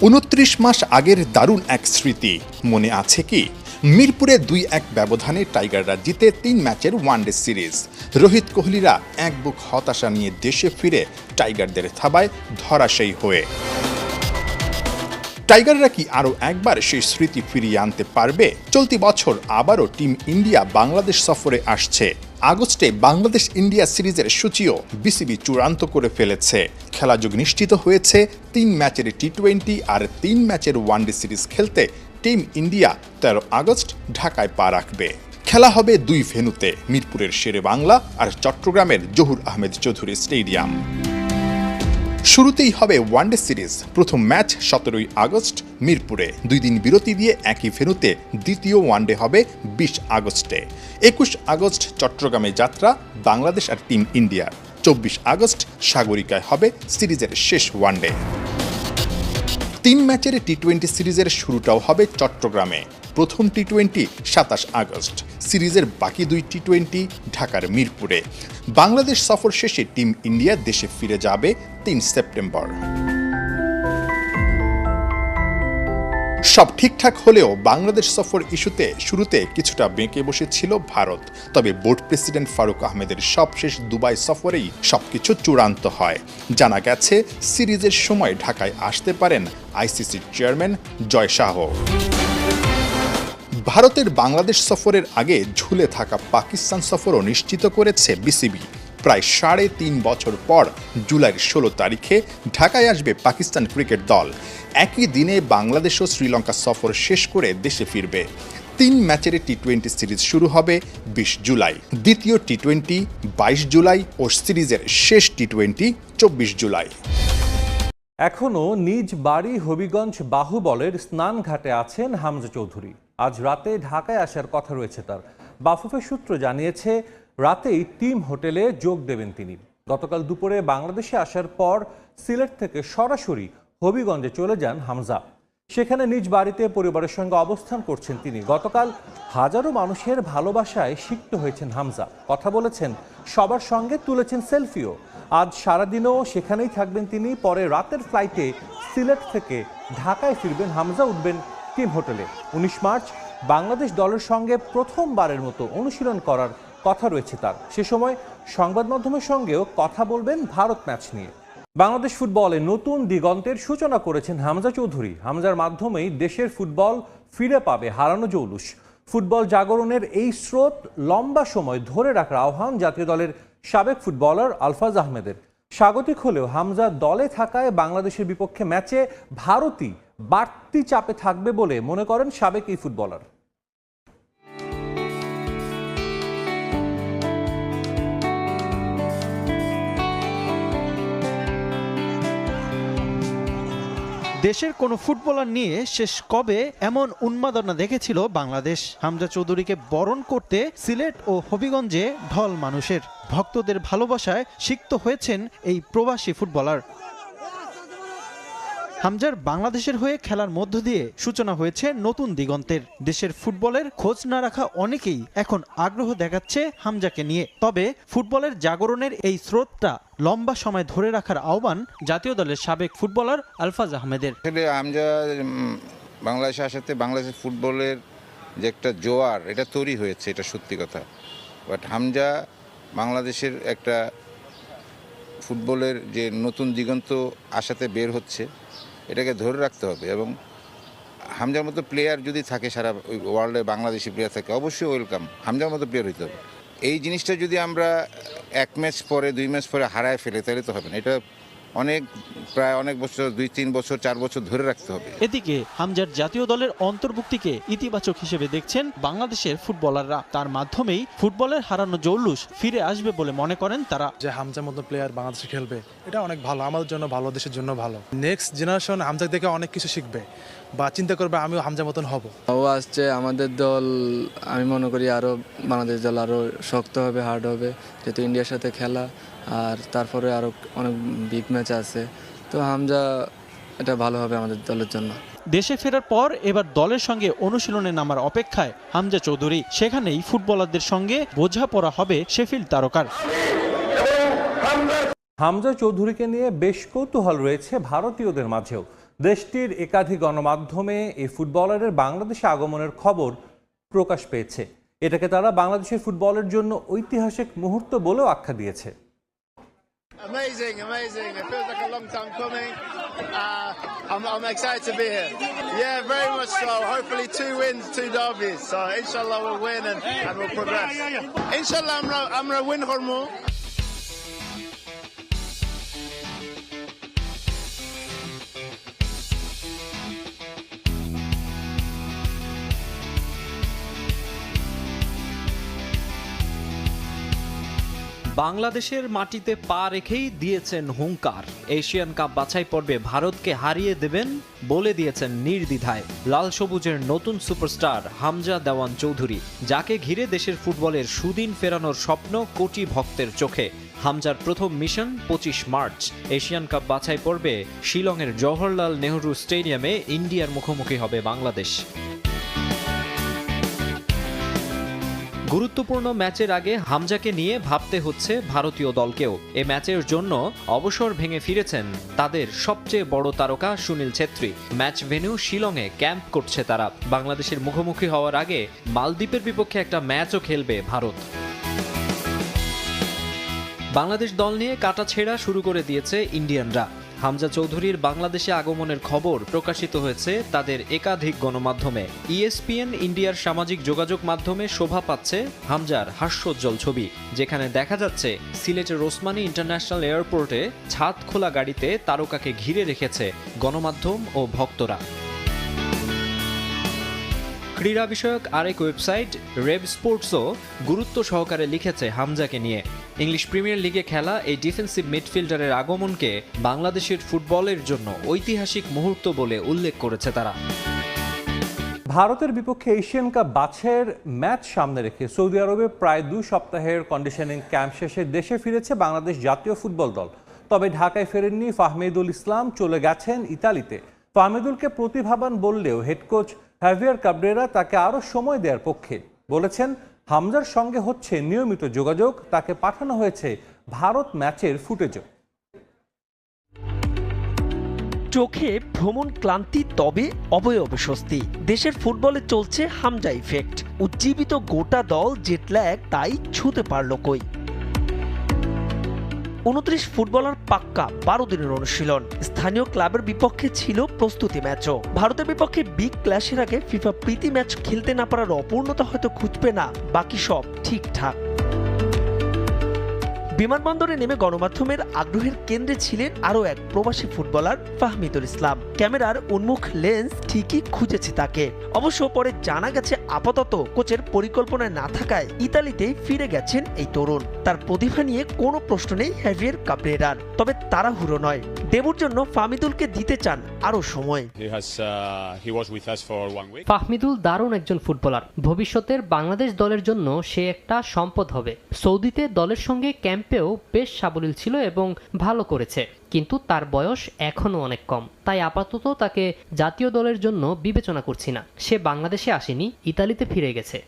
উনত্রিশ মাস আগের দারুণ এক স্মৃতি। মনে আছে কি? মিরপুরে দুই এক ব্যবধানে টাইগাররা জিতে তিন ম্যাচের ওয়ানডে সিরিজ। রোহিত কোহলিরা এক বুক হতাশা নিয়ে দেশে ফিরে টাইগারদের থাবায় ধরাশায়ী হয়ে। টাইগাররা কি আরও একবার সেই স্মৃতি ফিরিয়ে আনতে পারবে? চলতি বছর আবারও টিম ইন্ডিয়া বাংলাদেশ সফরে আসছে। আগস্টে বাংলাদেশ ইন্ডিয়া সিরিজের সূচিও বিসিবি চূড়ান্ত করে ফেলেছে। খেলাযোগ নিশ্চিত হয়েছে, তিন ম্যাচের টি টোয়েন্টি আর তিন ম্যাচের ওয়ানডে সিরিজ খেলতে টিম ইন্ডিয়া তেরো আগস্ট ঢাকায় পা রাখবে। খেলা হবে দুই ভেনুতে মিরপুরের শেরে বাংলা আর চট্টগ্রামের জহুর আহমেদ চৌধুরী স্টেডিয়াম। শুরুতেই হবে ওয়ানডে সিরিজ প্রথম ম্যাচ সতেরোই আগস্ট মিরপুরে। দুই দিন বিরতি দিয়ে একই ফেরুতে দ্বিতীয় ওয়ানডে হবে বিশ আগস্টে। একুশ আগস্ট চট্টগ্রামে যাত্রা, বাংলাদেশ আর টিম ইন্ডিয়ার চব্বিশ আগস্ট সাগরিকায় হবে সিরিজের শেষ ওয়ানডে তিন ম্যাচের টি টোয়েন্টি সিরিজের শুরুটাও হবে চট্টগ্রামে। প্রথম টি টোয়েন্টি সাতাশ আগস্ট, সিরিজের বাকি দুই টি টোয়েন্টি ঢাকার মিরপুরে। বাংলাদেশ সফর শেষে টিম ইন্ডিয়া দেশে ফিরে যাবে তিন সেপ্টেম্বর। সব ঠিকঠাক হলেও বাংলাদেশ সফর ইস্যুতে শুরুতে কিছুটা বেঁকে বসেছিল ভারত। তবে বোর্ড প্রেসিডেন্ট ফারুক আহমেদের সবশেষ দুবাই সফরেই সবকিছু চূড়ান্ত হয়। জানা গেছে, সিরিজের সময় ঢাকায় আসতে পারেন আইসিসির চেয়ারম্যান জয় শাহ। ভারতের বাংলাদেশ সফরের আগে ঝুলে থাকা পাকিস্তান সফরও নিশ্চিত করেছে বিসিবি। প্রায় সাড়ে তিন বছর পর জুলাইয়ের ষোলো তারিখে ঢাকায় আসবে পাকিস্তান ক্রিকেট দল। একই দিনে বাংলাদেশ ও শ্রীলঙ্কা সফর শেষ করে দেশে ফিরবে। তিন ম্যাচের টি টোয়েন্টি সিরিজ শুরু হবে বিশ জুলাই। দ্বিতীয় টি টোয়েন্টি বাইশ জুলাই ও সিরিজের শেষ টি টোয়েন্টি চব্বিশ জুলাই। এখনও নিজ বাড়ি হবিগঞ্জ বাহুবলের স্নানঘাটে আছেন হামজা চৌধুরী। আজ রাতে ঢাকায় আসার কথা রয়েছে তার। বাফুফের সূত্র জানিয়েছে রাতেই টিম হোটেলে যোগ দেবেন তিনি। গতকাল দুপুরে বাংলাদেশে আসার পর সিলেট থেকে সরাসরি হবিগঞ্জে চলে যান হামজা। সেখানে নিজ বাড়িতে পরিবারের সঙ্গে অবস্থান করছেন তিনি। গতকাল হাজারো মানুষের ভালোবাসায় সিক্ত হয়েছেন হামজা। কথা বলেছেন, সবার সঙ্গে তুলেছেন সেলফিও। আজ সারাদিনও সেখানেই থাকবেন তিনি, পরে রাতের ফ্লাইটে সিলেট থেকে ঢাকায় ফিরবেন হামজা, উঠবেন টিম হোটেলে। উনিশ মার্চ, বাংলাদেশ দলের সঙ্গে প্রথমবারের মতো অনুশীলন করার কথা রয়েছে তার। সে সময় সংবাদ মাধ্যমের সঙ্গেও কথা বলবেন ভারত ম্যাচ নিয়ে। বাংলাদেশ ফুটবলে নতুন দিগন্তের সূচনা করেছেন হামজা চৌধুরী। হামজার মাধ্যমেই দেশের ফুটবল ফিরে পাবে হারানো জৌলুস। ফুটবল জাগরণের এই স্রোত লম্বা সময় ধরে রাখার আহ্বান জাতীয় দলের সাবেক ফুটবলার আলফাজ আহমেদের। স্বাগতিক হলেও হামজা দলে থাকায় বাংলাদেশের বিপক্ষে ম্যাচে ভারতই বাড়তি চাপে থাকবে বলে মনে করেন সাবেক এই ফুটবলার। দেশের কোনো ফুটবলার নিয়ে শেষ কবে এমন উন্মাদনা দেখেছিল বাংলাদেশ? হামজা চৌধুরীকে বরণ করতে সিলেট ও হবিগঞ্জে ঢল মানুষের। ভক্তদের ভালোবাসায় সিক্ত হয়েছেন এই প্রবাসী ফুটবলার। হামজার বাংলাদেশের হয়ে খেলার মধ্য দিয়ে সূচনা হয়েছে নতুন দিগন্তের। দেশের ফুটবলের খোঁজ না রাখা অনেকেই এখন আগ্রহ দেখাচ্ছে হামজাকে নিয়ে। তবে ফুটবলের জাগরণের এই স্রোতটা লম্বা সময় ধরে রাখার আহ্বান জাতীয় দলের সাবেক ফুটবলার আলফাজ আহমেদের। উম, বাংলাদেশে আসাতে বাংলাদেশের ফুটবলের যে একটা জোয়ার এটা তৈরি হয়েছে এটা সত্যি কথা। বাট হামজা বাংলাদেশের একটা ফুটবলের যে নতুন দিগন্ত আসাতে বের হচ্ছে এটাকে ধরে রাখতে হবে এবং হামজার মতো প্লেয়ার যদি থাকে সারা ওয়ার্ল্ডে বাংলাদেশি প্লেয়ার থাকে, অবশ্যই ওয়েলকাম হামজার মতো প্লেয়ার হইতে হবে। এই জিনিসটা যদি আমরা এক ম্যাচ পরে, দুই ম্যাচ পরে হারায় ফেলে, তাহলে তো হবে না। এটা অনেক প্রায় অনেক বছর দুই তিন বছর চার বছর ধরে রাখতে হবে। এদিকে হামজার জাতীয় দলের অন্তর্ভুক্তিকে ইতিবাচক হিসেবে দেখছেন বাংলাদেশের ফুটবলাররা। তার মাধ্যমেই ফুটবলের হারানো জৌলুস ফিরে আসবে বলে মনে করেন তারা। যে হামজার মতো প্লেয়ার বাংলাদেশে খেলবে এটা অনেক ভালো আমাদের জন্য ভালো দেশের জন্য ভালো। নেক্সট জেনারেশন হামজা থেকে অনেক কিছু শিখবে। বা চিন্তা করবে আমিও হামজা মতন হব। ও আসছে আমাদের দল আমি মনে করি আরও বাংলাদেশ দল আরও শক্ত হবে হার্ড হবে যেহেতু ইন্ডিয়ার সাথে খেলা আর তারপরে আরও অনেক বিগ ম্যাচ আছে। তো হামজা এটা ভালো হবে আমাদের দলের জন্য। দেশে ফেরার পর এবার দলের সঙ্গে অনুশীলনে নামার অপেক্ষায় হামজা চৌধুরী সেখানেই ফুটবলারদের সঙ্গে বোঝাপড়া হবে শেফিল্ড তারকার। হামজা চৌধুরীকে নিয়ে বেশ কৌতূহল রয়েছে ভারতীয়দের মাঝেও। দেশটির একাধিক গণমাধ্যমে এই ফুটবলারের বাংলাদেশে আগমনের খবর প্রকাশ পেয়েছে এটাকে তারা বাংলাদেশের ফুটবলের জন্য ঐতিহাসিক মুহূর্ত বলেও আখ্যা দিয়েছে Amazing, amazing. It feels like a long time coming. Uh, I'm, I'm excited to be here. Yeah, very much so. Hopefully, two wins, two derbies. So, inshallah, we'll win and, and we'll progress. Inshallah, I'm I'm gonna win Hormuz. বাংলাদেশের মাটিতে পা রেখেই দিয়েছেন হুঙ্কার। Asian cup বাছাই পর্বে ভারতকে হারিয়ে দেবেন বলে দিয়েছেন নির্দ্বিধায়। লাল সবুজের নতুন সুপারস্টার হামজা দেওয়ান চৌধুরী, যাকে ঘিরে দেশের ফুটবলের সুদিন ফেরানোর স্বপ্ন কোটি ভক্তের চোখে। হামজার প্রথম মিশন পঁচিশ মার্চ। এশিয়ান কাপ বাছাই পর্বে শিলংয়ের জওহরলাল নেহরু স্টেডিয়ামে ইন্ডিয়ার মুখোমুখি হবে বাংলাদেশ। গুরুত্বপূর্ণ ম্যাচের আগে হামজাকে নিয়ে ভাবতে হচ্ছে ভারতীয় দলকেও। এ ম্যাচের জন্য অবসর ভেঙে ফিরেছেন তাদের সবচেয়ে বড় তারকা সুনীল ছেত্রী। ম্যাচ ভেন্যু শিলংয়ে ক্যাম্প করছে তারা। বাংলাদেশের মুখোমুখি হওয়ার আগে মালদ্বীপের বিপক্ষে একটা ম্যাচও খেলবে ভারত। বাংলাদেশ দল নিয়ে কাটা ছেঁড়া শুরু করে দিয়েছে ইন্ডিয়ানরা। হামজা চৌধুরীর বাংলাদেশে আগমনের খবর প্রকাশিত হয়েছে তাদের একাধিক গণমাধ্যমে। E ইএসপিএন ইন্ডিয়ার সামাজিক যোগাযোগ মাধ্যমে শোভা পাচ্ছে হামজার হাস্যোজ্জ্বল ছবি, যেখানে দেখা যাচ্ছে সিলেটের ওসমানী ইন্টারন্যাশনাল এয়ারপোর্টে ছাদ খোলা গাড়িতে তারকাকে ঘিরে রেখেছে গণমাধ্যম ও ভক্তরা। ক্রীড়া বিষয়ক আরেক ওয়েবসাইট রেব স্পোর্টসও গুরুত্ব সহকারে লিখেছে হামজাকে নিয়ে। ইংলিশ প্রিমিয়ার লিগে খেলা এই ডিফেন্সিভ মিডফিল্ডারের আগমনকে বাংলাদেশের ফুটবলের জন্য ঐতিহাসিক মুহূর্ত বলে উল্লেখ করেছে তারা। ভারতের বিপক্ষে এশিয়ান কাপ বাছের ম্যাচ সামনে রেখে সৌদি আরবে প্রায় দুই সপ্তাহের কন্ডিশনিং ক্যাম্প শেষে দেশে ফিরেছে বাংলাদেশ জাতীয় ফুটবল দল। তবে ঢাকায় ফেরেননি ফাহমিদুল ইসলাম, চলে গেছেন ইতালিতে। ফাহমিদুলকে প্রতিভাবান বললেও হেড কোচ হ্যাভিয়ার কাবরেরা তাকে আরও সময় দেওয়ার পক্ষে বলেছেন হামজার সঙ্গে হচ্ছে নিয়মিত যোগাযোগ, তাকে পাঠানো হয়েছে ভারত ম্যাচের ফুটেজও। চোখে ভ্রমণ ক্লান্তি, তবে অবয়ব স্বস্তি। দেশের ফুটবলে চলছে হামজা ইফেক্ট। উজ্জীবিত গোটা দল জেটল্যাগ তাই ছুতে পারল কই। উনত্রিশ ফুটবলার পাক্কা বারো দিনের অনুশীলন। স্থানীয় ক্লাবের বিপক্ষে ছিল প্রস্তুতি ম্যাচও। ভারতের বিপক্ষে বিগ ক্লাসের আগে ফিফা প্রীতি ম্যাচ খেলতে না পারার অপূর্ণতা হয়তো খুঁজবে না। বাকি সব ঠিকঠাক। বিমানবন্দরে নেমে গণমাধ্যমের আগ্রহের কেন্দ্রে ছিলেন আরও এক প্রবাসী ফুটবলার ফাহমিদুল ইসলাম। ক্যামেরার উন্মুখ লেন্স ঠিকই খুঁজেছে তাকে। অবশ্য পরে জানা গেছে আপাতত কোচের পরিকল্পনায় না থাকায় ইতালিতেই ফিরে গেছেন এই তরুণ। তার প্রতিভা নিয়ে কোনো প্রশ্ন নেই হ্যাভিয়ার কাবরেরার, তবে তারা তাড়াহুড়ো নয়। ডেবুর জন্য ফাহমিদুলকে দিতে চান আরও সময়। Uh. ফাহমিদুল দারুণ একজন ফুটবলার। ভবিষ্যতের বাংলাদেশ দলের জন্য সে একটা সম্পদ হবে। সৌদিতে দলের সঙ্গে ক্যাম্পেও বেশ সাবলীল ছিল এবং ভালো করেছে। কিন্তু তার বয়স এখনও অনেক কম। তাই আপাতত তাকে জাতীয় দলের জন্য বিবেচনা করছি না। সে বাংলাদেশে আসেনি ইতালিতে ফিরে গেছে।